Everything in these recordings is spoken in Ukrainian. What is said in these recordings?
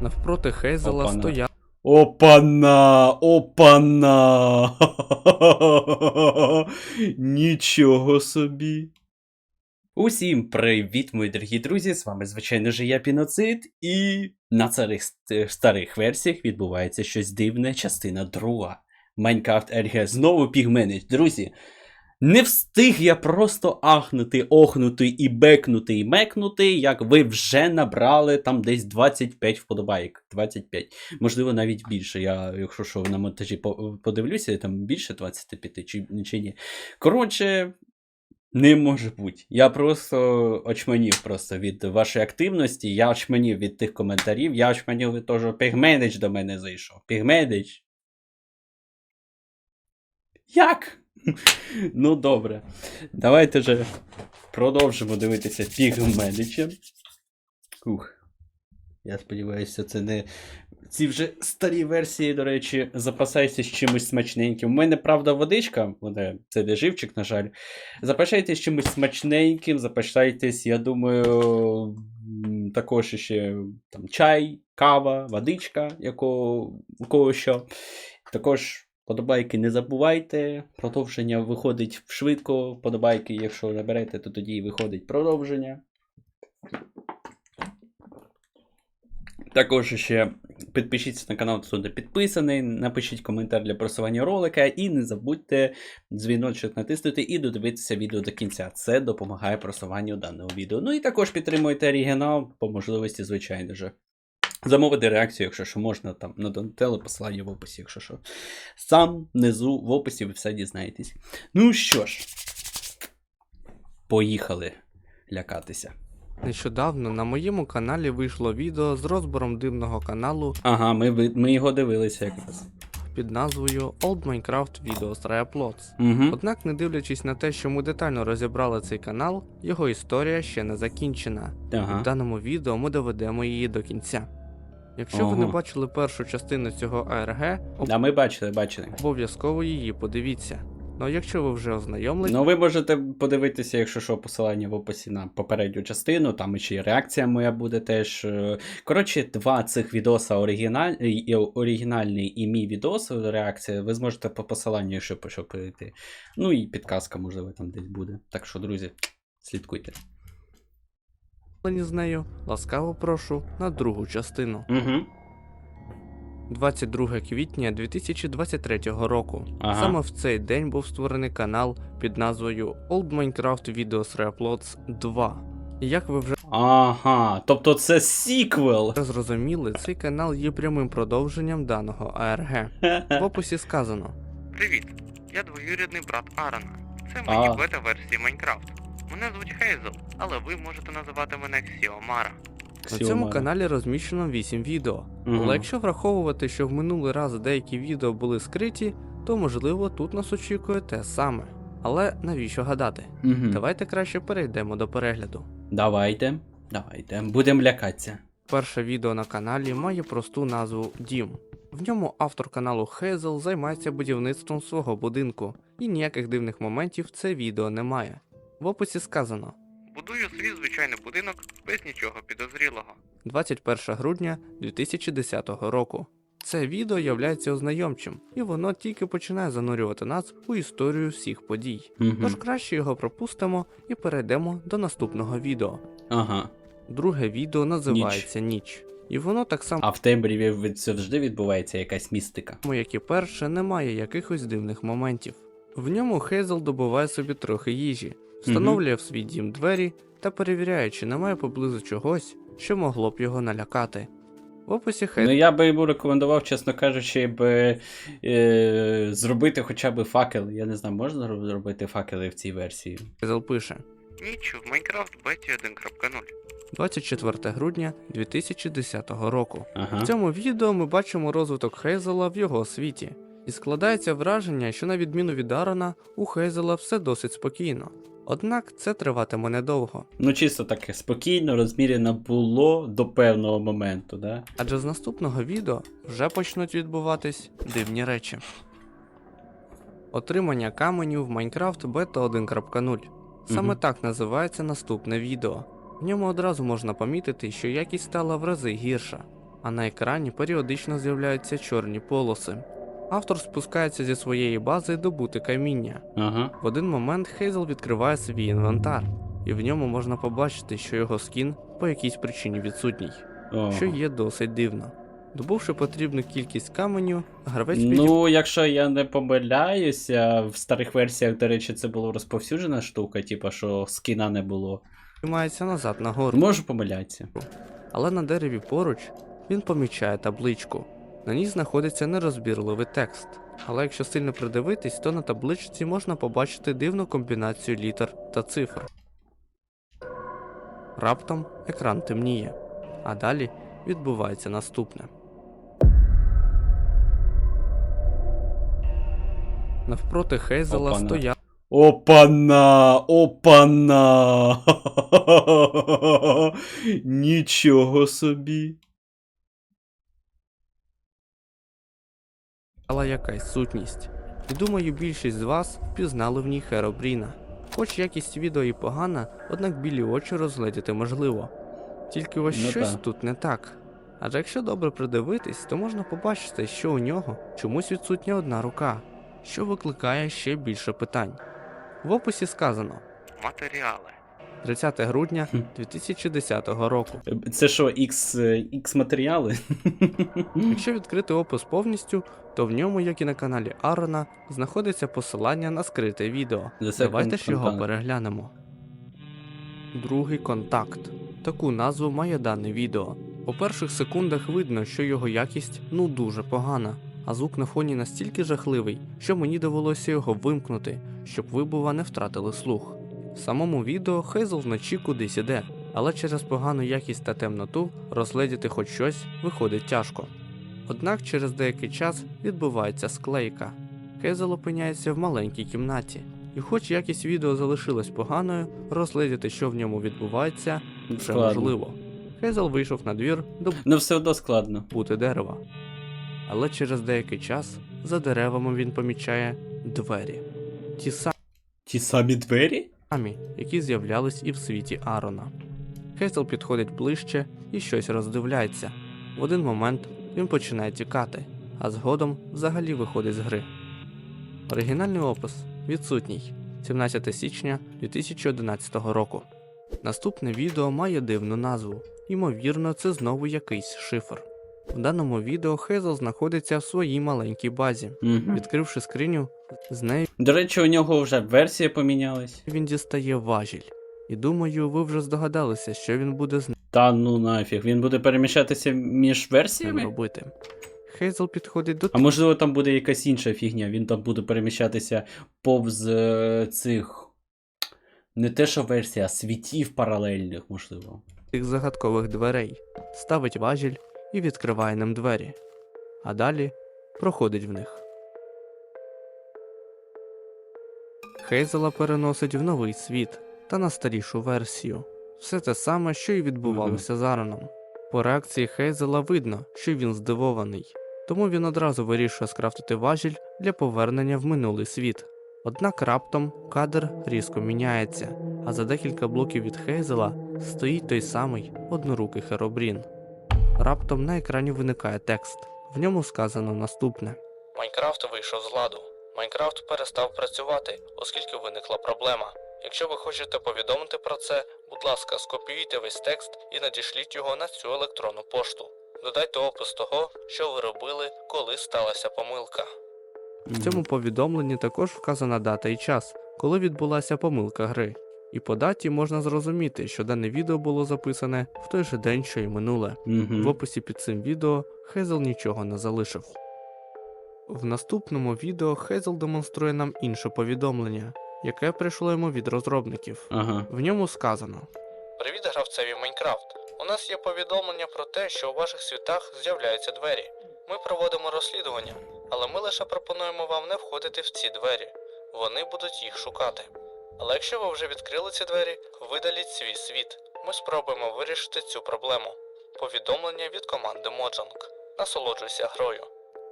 Навпроти Хейзела Опана. стояв Опана! Опана! Нічого собі. Усім привіт, мої дорогі друзі! З вами, звичайно ж, я Піноцид, і на ст- старих версіях відбувається щось дивне, частина друга. Майнкрафт РГ знову пігменить. Друзі, не встиг я просто ахнути, охнути і бекнути і мекнути, як ви вже набрали там десь 25 вподобайок. 25. Можливо, навіть більше. Я, якщо що, на монтажі подивлюся, там більше 25 чи, чи ні. Коротше, не може бути. Я просто очманів просто від вашої активності, я очманів від тих коментарів, я очманів від того, що Пігмедич до мене зайшов. Пігмедич. Як? Ну, добре. Давайте же продовжимо дивитися Пігмедича. Ух. Я сподіваюся, це не. Ці вже старі версії, до речі, запасайтесь чимось смачненьким. У мене, правда, водичка, буде, це де живчик, на жаль. Запасайтесь чимось смачненьким, запасайтесь, я думаю, також ще там, чай, кава, водичка, якого, у кого що. Також подобайки не забувайте. Продовження виходить швидко. Подобайки, якщо наберете, то тоді виходить продовження. Також ще підпишіться на канал, хто не підписаний, напишіть коментар для просування ролика і не забудьте дзвіночок натиснути і додивитися відео до кінця. Це допомагає просуванню даного відео. Ну і також підтримуйте оригінал по можливості, звичайно же. Замовити реакцію, якщо що можна, там на Донателло посилання в описі, якщо що. Сам внизу в описі ви все дізнаєтесь. Ну що ж, поїхали лякатися. нещодавно на моєму каналі вийшло відео з розбором дивного каналу Ага, ми, ви- ми його дивилися якраз. під назвою Old Minecraft Videos Replots. Угу. Однак, не дивлячись на те, що ми детально розібрали цей канал, його історія ще не закінчена. В Ага. даному відео ми доведемо її до кінця. Якщо ви не бачили першу частину цього АРГ, Да, ми бачили, бачили. обов'язково її подивіться. Ну а якщо ви вже ознайомлені, Ну, ви можете подивитися, якщо що, посилання в описі на попередню частину, там ще й реакція моя буде теж. е. Коротше, два цих відоса оригіналь... оригінальний і мій відос, реакція, ви зможете по посиланню, що перейти. Ну і підказка, можливо, там десь буде. Так що, друзі, слідкуйте. З нею, ласкаво прошу на другу частину. Угу. 22 квітня 2023 року. Ага. Саме в цей день був створений канал під назвою Old Minecraft Videos Reploads 2. І Як ви вже Ага, тобто це сіквел. зрозуміли, цей канал є прямим продовженням даного АРГ. В описі сказано: Привіт, я двоюрідний брат Арана. Це мені бета-версії Майнкрафт. Мене звуть Хейзел, але ви можете називати мене Ксіомара. на цьому каналі розміщено 8 відео. Мгм. Але якщо враховувати, що в минулий раз деякі відео були скриті, то можливо тут нас очікує те саме. Але навіщо гадати? Мгм. Давайте краще перейдемо до перегляду. Давайте. Давайте. Будемо лякатися. Перше відео на каналі має просту назву Дім. В ньому автор каналу Хейзел займається будівництвом свого будинку, і ніяких дивних моментів це відео не має. В описі сказано Будую свій звичайний будинок без нічого підозрілого. 21 грудня 2010 року. Це відео являється ознайомчим, і воно тільки починає занурювати нас у історію всіх подій. Мгм. Тож краще його пропустимо і перейдемо до наступного відео. Ага. Друге відео називається Ніч. І воно так само. А в темряві від- завжди відбувається якась містика. тому як і перше, немає якихось дивних моментів. В ньому Хейзел добуває собі трохи їжі, встановлює в свій дім двері та перевіряє, чи немає поблизу чогось, що могло б його налякати. В описі Ну, я би йому рекомендував, чесно кажучи, би, е, зробити хоча б факел. Я не знаю, можна зробити факели в цій версії. пише Ніч в Майнкрафт беті 1.0. 24 грудня 2010 року. Ага. В цьому відео ми бачимо розвиток Хейзела в його світі. І складається враження, що на відміну від Арона, у Хейзела все досить спокійно. Однак це триватиме недовго. Ну, чисто таке спокійно, розмірено було до певного моменту, да? Адже з наступного відео вже почнуть відбуватись дивні речі. Отримання каменю в Minecraft Beta 1.0. Саме Мгм. так називається наступне відео. В ньому одразу можна помітити, що якість стала в рази гірша. а на екрані періодично з'являються чорні полоси. Автор спускається зі своєї бази добути каміння. Ага. В один момент Хейзел відкриває свій інвентар, і в ньому можна побачити, що його скін по якійсь причині відсутній, О. що є досить дивно. Добувши потрібну кількість каменю, гравець підіймає Ну, якщо я не помиляюся, в старих версіях, до речі, це була розповсюджена штука, типа, що скіна не було. піднімається назад нагору. Можу помилятися. Але на дереві поруч він помічає табличку. На ній знаходиться нерозбірливий текст. Але якщо сильно придивитись, то на табличці можна побачити дивну комбінацію літер та цифр. Раптом екран темніє, а далі відбувається наступне. Навпроти Хейзела Опана. стояв Опана! Опана! Нічого собі. Стала якась сутність. І думаю, більшість з вас впізнали в ній Херобріна. Хоч якість відео і погана, однак білі очі розгледіти можливо. Тільки ось Ну щось так. тут не так. Адже якщо добре придивитись, то можна побачити, що у нього чомусь відсутня одна рука, що викликає ще більше питань. В описі сказано Матеріали. 30 грудня 2010 року. Це що, X, X матеріали? Якщо відкрити опис повністю, то в ньому, як і на каналі Арона, знаходиться посилання на скрите відео. Давайте ж його переглянемо. Другий контакт. Таку назву має дане відео. По перших секундах видно, що його якість ну дуже погана, а звук на фоні настільки жахливий, що мені довелося його вимкнути, щоб ви, бува, не втратили слух. В самому відео Хейзл вночі кудись іде, але через погану якість та темноту розгледіти хоч щось виходить тяжко. Однак через деякий час відбувається склейка. Хейзел опиняється в маленькій кімнаті, і хоч якість відео залишилась поганою, розгледіти, що в ньому відбувається, вже можливо. Хейзел вийшов на двір Ну, все одно складно. добути дерева. Але через деякий час за деревами він помічає двері. Ті Ті самі двері? Самі, які з'являлись і в світі Арона. Хейзел підходить ближче і щось роздивляється. В один момент він починає тікати, а згодом взагалі виходить з гри. Оригінальний опис відсутній 17 січня 2011 року. Наступне відео має дивну назву. Ймовірно, це знову якийсь шифр. В даному відео Хейзел знаходиться в своїй маленькій базі. Угу. Відкривши скриню, з нею До речі, у нього вже версія помінялась. він дістає важіль. І думаю, ви вже здогадалися, що він буде з Та ну нафіг, він буде переміщатися між ним версіями? робити. Хейзел підходить до А можливо там буде якась інша фігня, він там буде переміщатися повз е, цих. Не те, що версія, а світів паралельних, можливо. тих загадкових дверей, ставить важіль і відкриває ним двері. А далі проходить в них. Хейзела переносить в новий світ та на старішу версію. Все те саме, що й відбувалося з Ароном. По реакції Хейзела видно, що він здивований, тому він одразу вирішує скрафтити важіль для повернення в минулий світ. Однак раптом кадр різко міняється, а за декілька блоків від Хейзела стоїть той самий однорукий Херобрін. Раптом на екрані виникає текст. В ньому сказано наступне: Майнкрафт вийшов з ладу. Майнкрафт перестав працювати, оскільки виникла проблема. Якщо ви хочете повідомити про це, будь ласка, скопіюйте весь текст і надішліть його на цю електронну пошту. Додайте опис того, що ви робили, коли сталася помилка. В цьому повідомленні також вказана дата і час, коли відбулася помилка гри. І по даті можна зрозуміти, що дане відео було записане в той же день, що й минуле. В Угу. описі під цим відео Хезел нічого не залишив. В наступному відео Хезел демонструє нам інше повідомлення, яке прийшло йому від розробників. Ага. В ньому сказано: Привіт, гравцеві Майнкрафт. У нас є повідомлення про те, що у ваших світах з'являються двері. Ми проводимо розслідування, але ми лише пропонуємо вам не входити в ці двері. Вони будуть їх шукати. Але якщо ви вже відкрили ці двері, видаліть свій світ. Ми спробуємо вирішити цю проблему. Повідомлення від команди Моджанг. Насолоджуйся грою.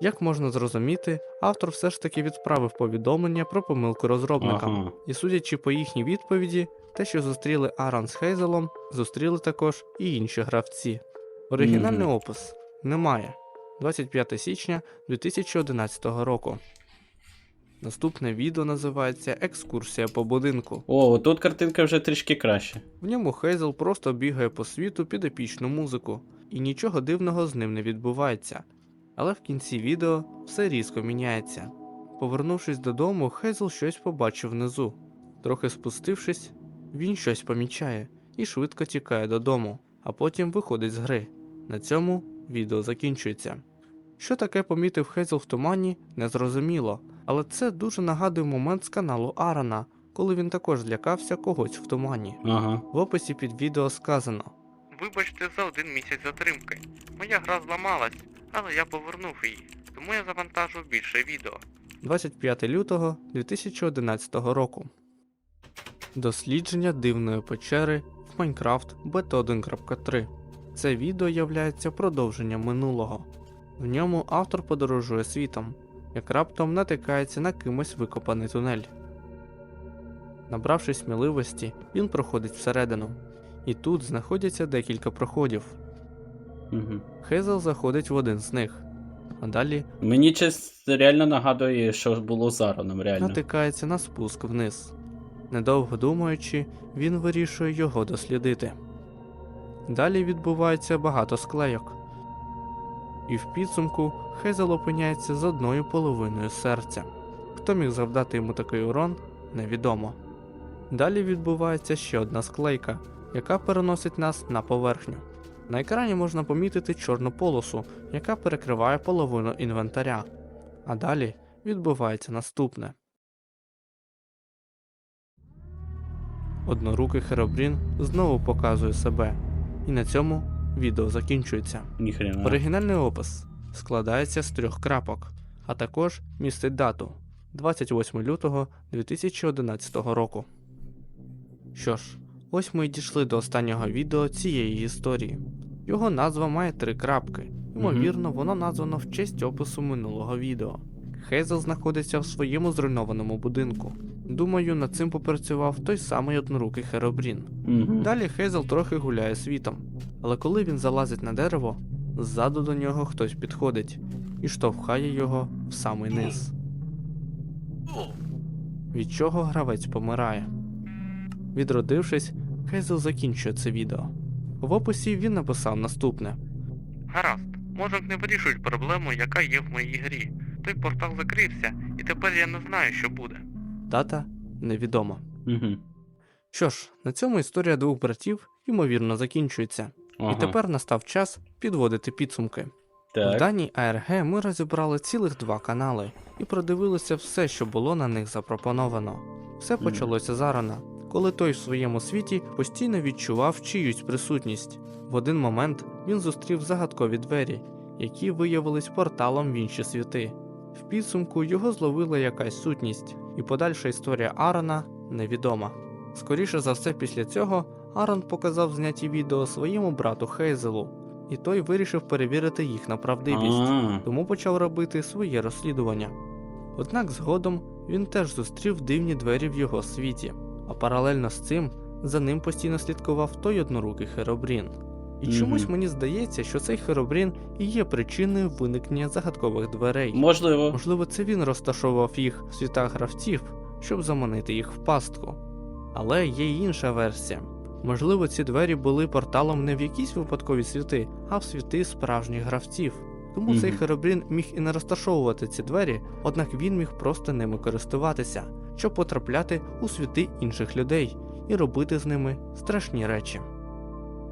Як можна зрозуміти, автор все ж таки відправив повідомлення про помилку розробникам. Ага. І судячи по їхній відповіді, те, що зустріли Аран з Хейзелом, зустріли також і інші гравці. Оригінальний Мгм. опис. немає. 25 січня 2011 року. Наступне відео називається Екскурсія по будинку. О, тут картинка вже трішки краще. В ньому Хейзел просто бігає по світу під епічну музику, і нічого дивного з ним не відбувається. Але в кінці відео все різко міняється. Повернувшись додому, Хейзел щось побачив внизу. Трохи спустившись, він щось помічає і швидко тікає додому, а потім виходить з гри. На цьому відео закінчується. Що таке помітив Хейзел в тумані, незрозуміло, але це дуже нагадує момент з каналу Арана, коли він також злякався когось в тумані. Ага. В описі під відео сказано: Вибачте за один місяць затримки. Моя гра зламалась, але я повернув її, тому я завантажу більше відео. 25 лютого 2011 року. Дослідження дивної печери в Minecraft Beta 1.3. Це відео являється продовженням минулого. В ньому автор подорожує світом, як раптом натикається на кимось викопаний тунель. Набравшись сміливості, він проходить всередину. І тут знаходяться декілька проходів. Угу. Хейзел заходить в один з них, а далі Мені чесно реально нагадує, що було з Ароном, реально. натикається на спуск вниз. Недовго думаючи, він вирішує його дослідити. Далі відбувається багато склейок. І в підсумку Хейзел опиняється з одною половиною серця. Хто міг завдати йому такий урон, невідомо. Далі відбувається ще одна склейка, яка переносить нас на поверхню. На екрані можна помітити чорну полосу, яка перекриває половину інвентаря. А далі відбувається наступне. Однорукий Херобрін знову показує себе, і на цьому відео закінчується. Ніхрена. Оригінальний опис складається з трьох крапок, а також містить дату 28 лютого 2011 року. Що ж, ось ми й дійшли до останнього відео цієї історії. Його назва має три крапки. Ймовірно, воно названо в честь опису минулого відео. Хейзел знаходиться в своєму зруйнованому будинку. Думаю, над цим попрацював той самий однорукий Херобрін. Далі Хейзел трохи гуляє світом, але коли він залазить на дерево, ззаду до нього хтось підходить і штовхає його в самий низ. Від чого гравець помирає. Відродившись, Хейзел закінчує це відео. В описі він написав наступне: Гаразд, може не вирішують проблему, яка є в моїй грі. Той портал закрився, і тепер я не знаю, що буде. дата невідома. Угу. Що ж, на цьому історія двох братів ймовірно закінчується, Ага. і тепер настав час підводити підсумки. В даній АРГ ми розібрали цілих два канали і продивилися все, що було на них запропоновано. Все почалося зарано, коли той в своєму світі постійно відчував чиюсь присутність. В один момент він зустрів загадкові двері, які виявились порталом в інші світи. В підсумку його зловила якась сутність, і подальша історія Арона невідома. Скоріше за все, після цього Арон показав зняті відео своєму брату Хейзелу, і той вирішив перевірити їх на правдивість, тому почав робити своє розслідування. Однак згодом він теж зустрів дивні двері в його світі, а паралельно з цим за ним постійно слідкував той однорукий Херобрін. І чомусь мені здається, що цей Херобрін і є причиною виникнення загадкових дверей. Можливо. Можливо, це він розташовував їх в світах гравців, щоб заманити їх в пастку. Але є й інша версія. Можливо, ці двері були порталом не в якісь випадкові світи, а в світи справжніх гравців. Тому цей Херобрін міг і не розташовувати ці двері, однак він міг просто ними користуватися, щоб потрапляти у світи інших людей і робити з ними страшні речі.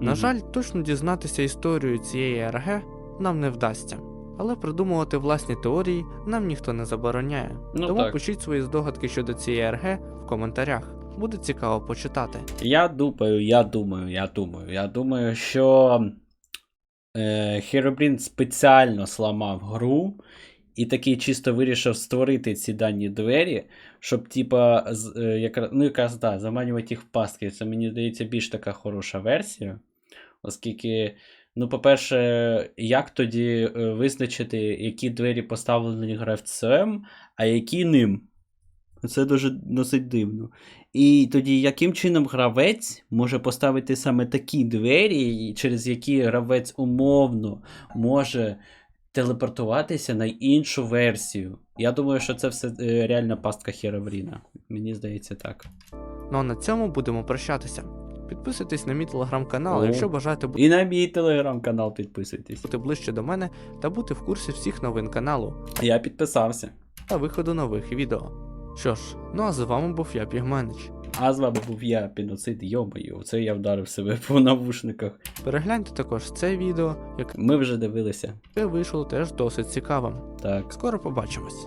На жаль, точно дізнатися історію цієї РГ нам не вдасться, але придумувати власні теорії нам ніхто не забороняє. Ну Тому так. пишіть свої здогадки щодо цієї РГ в коментарях. Буде цікаво почитати. Я думаю, я думаю, я думаю, я думаю, що е, Херобрін спеціально сламав гру і такий чисто вирішив створити ці дані двері, щоб, типа, е, якраз, ну, якраз да, заманювати їх в пастки. Це мені здається більш така хороша версія. Оскільки, ну, по-перше, як тоді е, визначити, які двері поставлені гравцем, а які ним? Це дуже досить дивно. І тоді, яким чином гравець може поставити саме такі двері, через які гравець умовно може телепортуватися на іншу версію? Я думаю, що це все е, реальна пастка Херовріна. Мені здається так. Ну а на цьому будемо прощатися. Підписуйтесь на мій телеграм-канал, якщо бажаєте бути І на мій телеграм-канал підписуйтесь. ближче до мене та бути в курсі всіх новин каналу Я підписався. та виходу нових відео. Що ж, ну а з вами був я Пігменич. А з вами був я, Піноцид, йомаю. Це я вдарив себе по навушниках. Перегляньте також це відео, яке Ми вже дивилися. Це вийшло теж досить цікавим. Так. Скоро побачимось.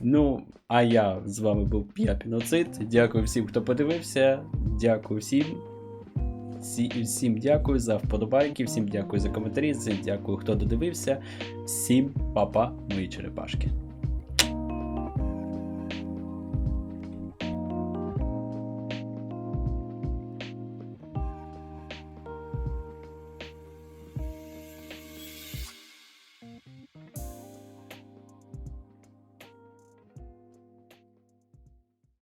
Ну, а я з вами був я Піноцид. Дякую всім, хто подивився. Дякую всім. Всі- Всім дякую за вподобайки, всім дякую за коментарі, всім дякую, хто додивився. Всім па-па, мої черепашки.